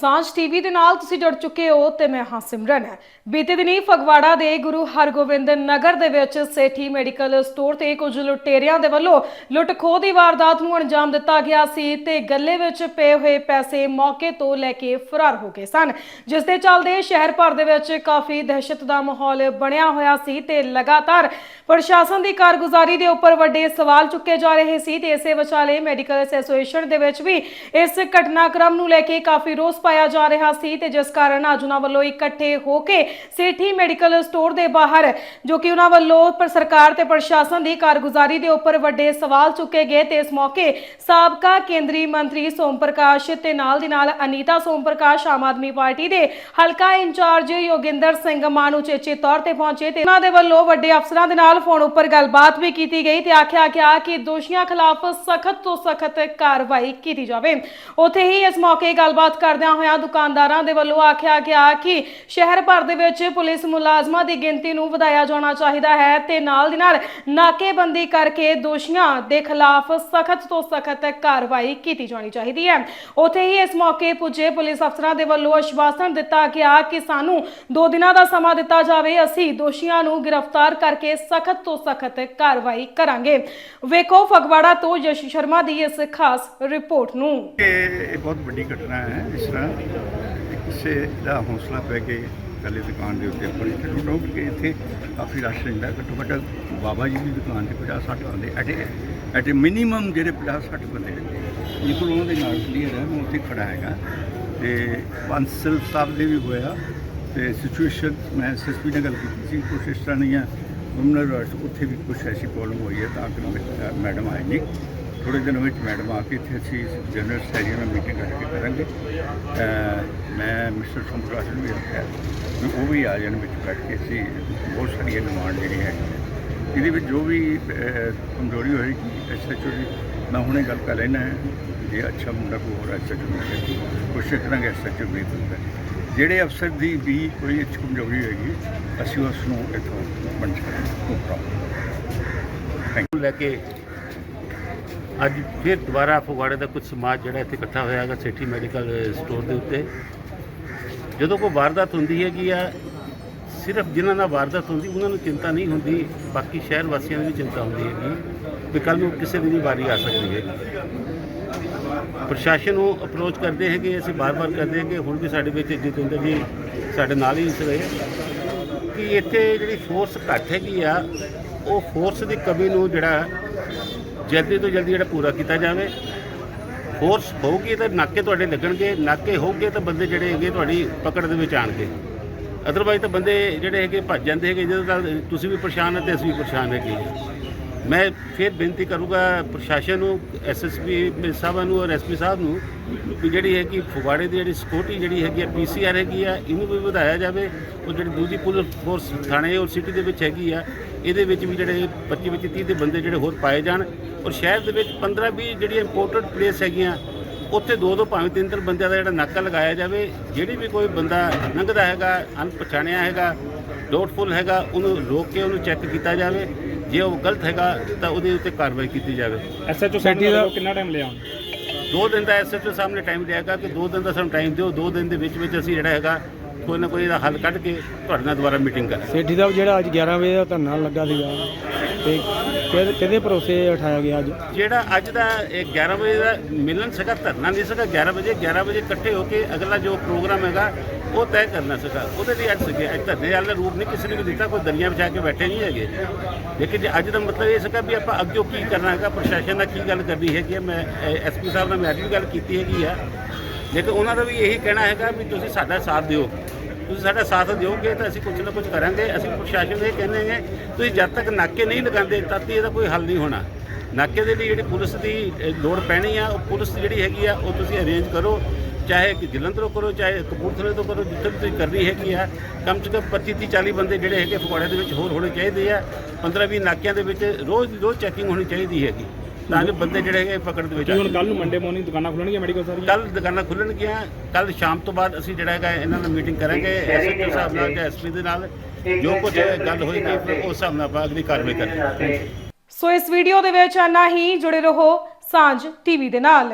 ਸਾਂਝ ਟੀਵੀ ਦੇ ਨਾਲ ਤੁਸੀਂ ਜੁੜ ਚੁੱਕੇ ਹੋ ਤੇ ਮੈਂ ਹਾਂ ਸਿਮਰਨ। ਬੀਤੇ ਦਿਨੀ ਫਗਵਾੜਾ ਦੇ ਗੁਰੂ ਹਰਗੋਬਿੰਦ ਨਗਰ ਦੇ ਵਿੱਚ ਸੇਠੀ ਮੈਡੀਕਲ ਸਟੋਰ ਤੇ ਕੁਝ ਲੁਟੇਰਿਆਂ ਦੇ ਵੱਲੋਂ ਲੁੱਟ ਖੋਹ ਦੀ ਵਾਰਦਾਤ ਨੂੰ ਅੰਜਾਮ ਦਿੱਤਾ ਗਿਆ ਸੀ ਤੇ ਗੱਲੇ ਵਿੱਚ ਪਏ ਹੋਏ ਪੈਸੇ ਮੌਕੇ ਤੋਂ ਲੈ ਕੇ ਫਰਾਰ ਹੋ ਗਏ ਸਨ। ਜਿਸ ਦੇ ਚੱਲਦੇ ਸ਼ਹਿਰ ਭਰ ਦੇ ਵਿੱਚ ਕਾਫੀ ਦਹਿਸ਼ਤ ਦਾ ਮਾਹੌਲ ਬਣਿਆ ਹੋਇਆ ਸੀ ਤੇ ਲਗਾਤਾਰ ਪ੍ਰਸ਼ਾਸਨ ਦੀ ਕਾਰਗੁਜ਼ਾਰੀ ਦੇ ਉੱਪਰ ਵੱਡੇ ਸਵਾਲ ਚੁੱਕੇ ਜਾ ਰਹੇ ਸੀ ਤੇ ਇਸੇ ਵਿਚਾਲੇ ਮੈਡੀਕਲ ਐਸੋਸੀਏਸ਼ਨ ਦੇ ਵਿੱਚ ਵੀ ਇਸ ਘਟਨਾਕ੍ਰਮ ਨੂੰ ਲੈ ਕੇ ਕਾਫੀ ਰੋਸ ਪਾਇਆ ਜਾ ਰਿਹਾ ਸੀ ਤੇ ਜਿਸ ਕਾਰਨ ਅੱਜ ਉਹਨਾਂ ਵੱਲੋਂ ਇਕੱਠੇ ਹੋ ਕੇ ਸੇਠੀ ਮੈਡੀਕਲ ਸਟੋਰ ਦੇ ਬਾਹਰ, ਜੋ ਕਿ ਉਹਨਾਂ ਵੱਲੋਂ ਪਰ ਸਰਕਾਰ ਤੇ ਪ੍ਰਸ਼ਾਸਨ ਦੀ ਕਾਰਗੁਜ਼ਾਰੀ ਦੇ ਉੱਪਰ ਵੱਡੇ ਸਵਾਲ ਚੁੱਕੇ ਗਏ ਤੇ ਇਸ ਮੌਕੇ ਸਾਬਕਾ ਕੇਂਦਰੀ ਮੰਤਰੀ ਸੋਮ ਪ੍ਰਕਾਸ਼ ਤੇ ਨਾਲ ਦੀ ਨਾਲ ਅਨੀਤਾ ਸੋਮ ਪ੍ਰਕਾਸ਼ ਆਮ ਆਦਮੀ ਪਾਰਟੀ ਦੇ ਹਲਕਾ ਇੰਚਾਰਜ ਯੋਗਿੰਦਰ ਸਿੰਘ ਮਾਨ ਉਚੇਚੇ ਤੌਰ ਤੇ ਪਹੁੰਚੇ ਤੇ ਉਹਨਾਂ ਦੇ ਵੱਲੋਂ ਵੱਡੇ ਅਫਸਰਾਂ ਦੇ ਨਾਲ ਫੋਨ ਉੱਪਰ ਗੱਲਬਾਤ ਵੀ ਕੀਤੀ ਗਈ ਤੇ ਆਖਿਆ ਗਿਆ ਕਿ ਦੋਸ਼ੀਆਂ ਖਿਲਾਫ ਸਖਤ ਤੋਂ ਸਖਤ ਕਾਰਵਾਈ ਕੀਤੀ ਜਾਵੇ। ਉੱਥੇ ਹੀ ਇਸ ਮੌਕੇ ਗੱਲਬਾਤ ਕਰਦਿਆਂ ਹੋਇਆਂ, ਦੁਕਾਨਦਾਰਾਂ ਦੇ ਵੱਲੋਂ ਆਖਿਆ ਗਿਆ ਕਿ ਸ਼ਹਿਰ ਭਰ ਦੇ ਵਿੱਚ ਪੁਲਿਸ ਮੁਲਾਜ਼ਮਾਂ ਦੀ ਗਿਣਤੀ ਨੂੰ ਵਧਾਇਆ ਜਾਣਾ ਚਾਹੀਦਾ ਹੈ ਤੇ ਨਾਲ ਦੀ ਨਾਲ ਨਾਕੇਬੰਦੀ ਕਰਕੇ ਦੋਸ਼ੀਆਂ ਦੇ ਖਿਲਾਫ ਸਖਤ ਤੋਂ ਸਖਤ ਕਾਰਵਾਈ ਕੀਤੀ ਜਾਣੀ ਚਾਹੀਦੀ ਹੈ। ਉੱਥੇ ਹੀ ਇਸ ਮੌਕੇ ਪੁੱਜੇ ਪੁਲਿਸ ਅਫਸਰਾਂ ਦੇ ਵੱਲੋਂ ਆਸ਼ਵਾਸਨ ਦਿੱਤਾ ਗਿਆ ਕਿ ਸਾਨੂੰ 2 ਦਿਨਾਂ ਦਾ ਸਮਾਂ ਦਿੱਤਾ ਜਾਵੇ, ਅਸੀਂ ਦੋਸ਼ੀਆਂ ਨੂੰ ਗ੍ਰਿਫਤਾਰ ਕਰਕੇ ਸਖਤ ਤੋਂ ਸਖਤ ਕਾਰਵਾਈ ਕਰਾਂਗੇ। ਵੇਖੋ ਫਗਵਾੜਾ ਤੋਂ ਯਸ਼ ਸ਼ਰਮਾ ਦੀ ਇਸ ਖਾਸ ਰਿਪੋਰਟ ਨੂੰ। ਇਹ ਬਹੁਤ ਵੱਡੀ ਘਟਨਾ ਹੈ, ਇਸ ਤਰ੍ਹਾਂ ਕਿਸੇ ਦਾ ਹੌਸਲਾ ਪੈ ਕੇ ਕੱਲੇ ਦੁਕਾਨ ਦੇ ਉੱਤੇ ਆਪਣੀ ਨੋ ਡਾਊਟ ਕਿ ਇੱਥੇ ਕਾਫੀ ਰਸ਼ ਰਹਿੰਦਾ ਘੱਟੋ ਘੱਟ ਬਾਬਾ ਜੀ ਦੀ ਦੁਕਾਨ ਤੇ 50 60 ਬੰਦੇ ਐਟ ਐਟ ਮਿਨੀਮਮ ਜਿਹੜੇ 50 60 ਬੰਦੇ ਬਿਲਕੁਲ ਉਹਨਾਂ ਦੇ ਨਾਲ ਕਲੀਅਰ ਹੈ, ਮੈਂ ਉੱਥੇ ਖੜਾ ਹੈਗਾ। ਤੇ ਬਾਂਸਲ ਸਾਹਿਬ ਦੇ ਵੀ ਹੋਇਆ। ਤੇ ਸਿਚੁਏਸ਼ਨ ਮੈਂ ਐਸਐਸਪੀ ਨਾਲ ਗੱਲ ਕੀਤੀ ਸੀ ਕੁਛ ਇਸ ਤਰ੍ਹਾਂ ਦੀਆਂ ਗੁਮਨਰ ਉੱਥੇ ਵੀ ਕੁਛ ਐਸੀ ਪ੍ਰੋਬਲਮ ਹੋਈ ਹੈ ਤਾਂ ਕਿ ਮੈਡਮ ਆਏ ਨਹੀਂ। ਥੋੜੇ ਦਿਨਾਂ ਵਿੱਚ ਮੈਡਮ ਆ ਕੇ ਇੱਥੇ ਅਸੀਂ ਜਨਰਲ ਸੈਕਟਰੀ ਨਾਲ ਮੀਟਿੰਗ ਕਰਕੇ ਕਰਾਂਗੇ। ਮੈਂ ਮਿਸਟਰ ਸੰਪਰਾਜ ਨੂੰ ਵੀ ਆਖਿਆ ਵੀ ਉਹ ਵੀ ਆ ਜਾਣ ਵਿੱਚ ਬੈਠ ਕੇ ਅਸੀਂ ਬਹੁਤ ਸਾਰੀਆਂ ਡਿਮਾਂਡ ਜਿਹੜੀਆਂ ਹੈਗੀਆਂ। ਇਹਦੇ ਵਿੱਚ ਜੋ ਵੀ ਕਮਜ਼ੋਰੀ ਹੋਏਗੀ ਐਸਐਚਓ ਦੀ, ਮੈਂ ਹੁਣੇ ਗੱਲ ਕਰ ਲੈਣਾ ਹੈ। ਜੇ ਅੱਛਾ ਮੁੰਡਾ ਕੋਈ ਹੋਰ ਐਸਐਚਓ ਮਿਲੇ, ਕੋਸ਼ਿਸ਼ ਕਰਾਂਗੇ ਐਸਐਚਓ ਵੀ ਹੁੰਦਾ ਜਿਹੜੇ ਅਫਸਰ ਦੀ ਵੀ ਕੋਈ ਅੱਛੀ ਕਮਜ਼ੋਰੀ ਹੋਏਗੀ, ਅਸੀਂ ਉਸ ਨੂੰ ਇੱਥੋਂ ਬਣ ਸਕਾਂਗੇ ਨੋ ਪ੍ਰੋਬਲਮ ਨੂੰ ਲੈ ਕੇ ਅੱਜ ਫਿਰ ਦੁਬਾਰਾ ਫਗਵਾੜੇ ਦਾ ਕੁਝ ਸਮਾਜ ਜਿਹੜਾ ਇੱਥੇ ਇਕੱਠਾ ਹੋਇਆ ਹੈਗਾ ਸੇਠੀ ਮੈਡੀਕਲ ਸਟੋਰ ਦੇ ਉੱਤੇ। ਜਦੋਂ ਕੋਈ ਵਾਰਦਾਤ ਹੁੰਦੀ ਹੈਗੀ ਆ, ਸਿਰਫ ਜਿਨ੍ਹਾਂ ਨਾਲ ਵਾਰਦਾਤ ਹੁੰਦੀ, ਉਹਨਾਂ ਨੂੰ ਚਿੰਤਾ ਨਹੀਂ ਹੁੰਦੀ, ਬਾਕੀ ਸ਼ਹਿਰ ਵਾਸੀਆਂ ਨੂੰ ਵੀ ਚਿੰਤਾ ਹੁੰਦੀ ਹੈਗੀ ਵੀ ਕੱਲ ਨੂੰ ਕਿਸੇ ਦੀ ਵੀ ਵਾਰੀ ਆ ਸਕਦੀ ਹੈ ਪ੍ਰਸ਼ਾਸਨ ਨੂੰ ਅਪਰੋਚ ਕਰਦੇ ਹੈਗੇ, ਅਸੀਂ ਬਾਰ-ਬਾਰ ਕਰਦੇ ਹੈਗੇ, ਹੁਣ ਵੀ ਸਾਡੇ ਵਿੱਚ ਜਤਿੰਦਰ ਜੀ ਸਾਡੇ ਨਾਲ ਹੀ ਇਸ ਰਹੇ ਕਿ ਇੱਥੇ ਜਿਹੜੀ ਫੋਰਸ ਘੱਟ ਹੈਗੀ ਆ, ਉਹ ਫੋਰਸ ਦੀ ਕਮੀ ਨੂੰ ਜਿਹੜਾ ਜਲਦੀ ਤੋਂ ਜਲਦੀ ਜਿਹੜਾ ਪੂਰਾ ਕੀਤਾ ਜਾਵੇ। ਫੋਰਸ ਹੋਊਗੀ ਤਾਂ ਨਾਕੇ ਤੁਹਾਡੇ ਲੱਗਣਗੇ, ਨਾਕੇ ਹੋਊਗੇ ਤਾਂ ਬੰਦੇ ਜਿਹੜੇ ਹੈਗੇ ਤੁਹਾਡੀ ਪਕੜ ਦੇ ਵਿੱਚ ਆਣਗੇ ਅਦਰਵਾਈਜ਼ ਤਾਂ ਬੰਦੇ ਜਿਹੜੇ ਹੈਗੇ ਭੱਜ ਜਾਂਦੇ ਹੈਗੇ ਜਿਹਦੇ ਨਾਲ ਤੁਸੀਂ ਵੀ ਪਰੇਸ਼ਾਨ ਹੋ ਤੇ ਅਸੀਂ ਵੀ ਪਰੇਸ਼ਾਨ ਹੈਗੇ ਮੈਂ ਫਿਰ ਬੇਨਤੀ ਕਰੂੰਗਾ ਪ੍ਰਸ਼ਾਸਨ ਨੂੰ ਐਸਐਸਪੀ ਸਾਹਿਬਾਂ ਨੂੰ ਔਰ ਐਸਪੀ ਸਾਹਿਬ ਨੂੰ ਵੀ ਜਿਹੜੀ ਹੈ ਕਿ ਫਗਵਾੜੇ ਦੀ ਜਿਹੜੀ ਸਿਕਿਉਰਿਟੀ ਜਿਹੜੀ ਹੈਗੀ ਹੈ ਪੀਸੀਆਰ ਹੈਗੀ ਆ ਇਹਨੂੰ ਵੀ ਵਧਾਇਆ ਜਾਵੇ। ਉਹ ਜਿਹੜੀ ਦੂਜੀ ਪੁਲਿਸ ਫੋਰਸ ਥਾਣੇ ਔਰ ਸਿਟੀ ਦੇ ਵਿੱਚ ਹੈਗੀ ਆ ਇਹਦੇ ਵਿੱਚ ਵੀ ਜਿਹੜੇ 25 25 30 ਦੇ ਬੰਦੇ ਜਿਹੜੇ ਹੋਰ ਪਾਏ ਜਾਣ। ਔਰ ਸ਼ਹਿਰ ਦੇ ਵਿੱਚ 15 20 ਜਿਹੜੀਆਂ ਇੰਪੋਰਟਡ ਪਲੇਸ ਹੈਗੀਆਂ ਉੱਥੇ ਦੋ ਦੋ ਭਾਵੇਂ ਤਿੰਨ ਤਿੰਨ ਬੰਦਿਆਂ ਦਾ ਜਿਹੜਾ ਨਾਕਾ ਲਗਾਇਆ ਜਾਵੇ। ਜਿਹੜੀ ਵੀ ਕੋਈ ਬੰਦਾ ਲੰਘਦਾ ਹੈਗਾ ਅਣਪਛਾਣਿਆ ਹੈਗਾ ਡਾਊਟਫੁਲ ਹੈਗਾ ਉਹਨੂੰ ਰੋਕ ਕੇ ਉਹਨੂੰ ਚੈੱਕ ਕੀਤਾ ਜਾਵੇ। ਜੇ ਉਹ ਗਲਤ ਹੈਗਾ ਤਾਂ ਉਹਦੇ ਉੱਤੇ ਕਾਰਵਾਈ ਕੀਤੀ ਜਾਵੇ। ਐਸਐਚਓ ਸਾਹਿਬ ਦਾ ਕਿੰਨਾ ਟਾਈਮ ਲਿਆ ਦੋ ਦਿਨ ਦਾ ਐਸਐਚਓ ਸਾਹਮਣੇ ਟਾਈਮ ਲਿਆਗਾ ਕਿ ਦੋ ਦਿਨ ਦਾ ਸਾਨੂੰ ਟਾਈਮ ਦਿਓ ਦੋ ਦਿਨ ਦੇ ਵਿੱਚ ਵਿੱਚ ਅਸੀਂ ਜਿਹੜਾ ਹੈਗਾ ਕੋਈ ਨਾ ਕੋਈ ਇਹਦਾ ਹੱਲ ਕੱਢ ਕੇ ਤੁਹਾਡੇ ਨਾਲ ਦੁਬਾਰਾ ਮੀਟਿੰਗ ਕਰਾਂਗੇ। ਸੇਠੀ ਸਾਹਿਬ ਜਿਹੜਾ ਅੱਜ 11 ਵਜੇ ਦਾ ਧਰਨਾ ਲੱਗਾ ਸੀਗਾ ਤੇ ਕਿਹਦੇ- ਕਿਹਦੇ ਭਰੋਸੇ ਉਠਾਇਆ ਗਿਆ ਅੱਜ? ਜਿਹੜਾ ਅੱਜ ਦਾ ਇਹ 11 ਵਜੇ ਦਾ ਮਿਲਣ ਸੀਗਾ ਧਰਨਾ ਨਹੀਂ ਸੀਗਾ 11 ਵਜੇ 11 ਵਜੇ ਇਕੱਠੇ ਹੋ ਕੇ ਅਗਲਾ ਜੋ ਪ੍ਰੋਗਰਾਮ ਹੈਗਾ ਉਹ ਤੈਅ ਕਰਨਾ ਸੀਗਾ ਉਹਦੇ ਲਈ ਅੱਜ ਸੀਗੇ, ਅੱਜ ਧਰਨੇ ਵਾਲਾ ਰੂਪ ਨਹੀਂ, ਕਿਸੇ ਨੇ ਵੀ ਦਿੱਤਾ, ਕੋਈ ਦਲੀਆਂ ਵਿਛਾ ਕੇ ਬੈਠੇ ਨਹੀਂ ਹੈਗੇ। ਲੇਕਿਨ ਅੱਜ ਦਾ ਮਤਲਬ ਇਹ ਸੀਗਾ ਵੀ ਆਪਾਂ ਅੱਗੇ ਕੀ ਕਰਨਾ ਹੈਗਾ, ਪ੍ਰਸ਼ਾਸਨ ਨਾਲ ਕੀ ਗੱਲ ਕਰਨੀ ਹੈਗੀ ਹੈ। ਮੈਂ ਐਸਪੀ ਸਾਹਿਬ ਨਾਲ ਮੈਂ ਅੱਜ ਵੀ ਗੱਲ ਕੀਤੀ ਹੈਗੀ ਆ। ਲੇਕਿਨ ਉਹਨਾਂ ਦਾ ਵੀ ਇਹੀ ਕਹਿਣਾ ਹੈਗਾ ਵੀ ਤੁਸੀਂ ਸਾਡਾ ਸਾਥ ਦਿਓ। ਤੁਸੀਂ ਸਾਡਾ ਸਾਥ ਦਿਓਗੇ ਤਾਂ ਅਸੀਂ ਕੁਝ ਨਾ ਕੁਝ ਕਰਾਂਗੇ। ਅਸੀਂ ਪ੍ਰਸ਼ਾਸਨ ਨੂੰ ਇਹ ਕਹਿੰਦੇ ਹਾਂ ਤੁਸੀਂ ਜਦ ਤੱਕ ਨਾਕੇ ਨਹੀਂ ਲਗਾਉਂਦੇ, ਤਦ ਤੱਕ ਇਹਦਾ ਕੋਈ ਹੱਲ ਨਹੀਂ ਹੋਣਾ। ਨਾਕੇ ਦੇ ਲਈ ਜਿਹੜੀ ਪੁਲਿਸ ਦੀ ਲੋੜ ਪੈਣੀ ਆ, ਉਹ ਪੁਲਿਸ ਜਿਹੜੀ ਹੈਗੀ ਆ, ਉਹ ਤੁਸੀਂ ਅਰੇਂਜ ਕਰੋ। ਚਾਹੇ ਕਿ ਜਲੰਧਰੋਂ ਕਰੋ ਚਾਹੇ ਕਪੂਰਥਲੇ ਤੋਂ ਕਰੋ ਜਿੱਥੇ ਵੀ ਤੁਸੀਂ ਕਰਨੀ ਹੈਗੀ ਆ ਕਮ ਸੇ ਕਮ 25 30 40 ਬੰਦੇ ਜਿਹੜੇ ਹੈਗੇ ਫਗਵਾੜੇ ਦੇ ਵਿੱਚ ਹੋਰ ਹੋਣੇ ਚਾਹੀਦੇ ਆ। 15 20 ਨਾਕਿਆਂ ਦੇ ਵਿੱਚ ਰੋਜ਼ ਦੀ ਰੋਜ਼ ਚੈਕਿੰਗ ਹੋਣੀ ਚਾਹੀਦੀ ਹੈਗੀ ਤਾਂ ਕਿ ਬੰਦੇ ਜਿਹੜੇ ਹੈਗੇ ਪਕੜ ਦੇ ਵਿੱਚ ਆ ਹੁਣ ਕੱਲ ਨੂੰ ਮੰਡੇ ਮਾਰਨਿੰਗ ਦੁਕਾਨਾਂ ਖੁੱਲਣਗੀਆਂ ਮੈਡੀਕਲ ਸਾਰੀਆਂ? ਕੱਲ ਦੁਕਾਨਾਂ ਖੁੱਲਣਗੀਆਂ ਕੱਲ ਸ਼ਾਮ ਤੋਂ ਬਾਅਦ ਅਸੀਂ ਜਿਹੜਾ ਹੈਗਾ ਇਹਨਾਂ ਨਾਲ ਮੀਟਿੰਗ ਕਰਾਂਗੇ ਐਸਐਚਓ ਸਾਹਿਬ ਨਾਲ ਜਾਂ ਐਸਪੀ ਦੇ ਨਾਲ ਜੋ ਕੁਝ ਗੱਲ ਹੋਏਗੀ ਉਸ ਹਿਸਾਬ ਨਾਲ ਆਪਾਂ ਅਗਲੀ ਕਾਰਵਾਈ ਕਰਾਂਗੇ। ਸੋ ਇਸ ਵੀਡੀਓ ਦੇ ਵਿੱਚ ਇੰਨਾ ਹੀ ਜੁੜੇ ਰਹੋ ਸਾਂਝ ਟੀਵੀ ਦੇ ਨਾਲ।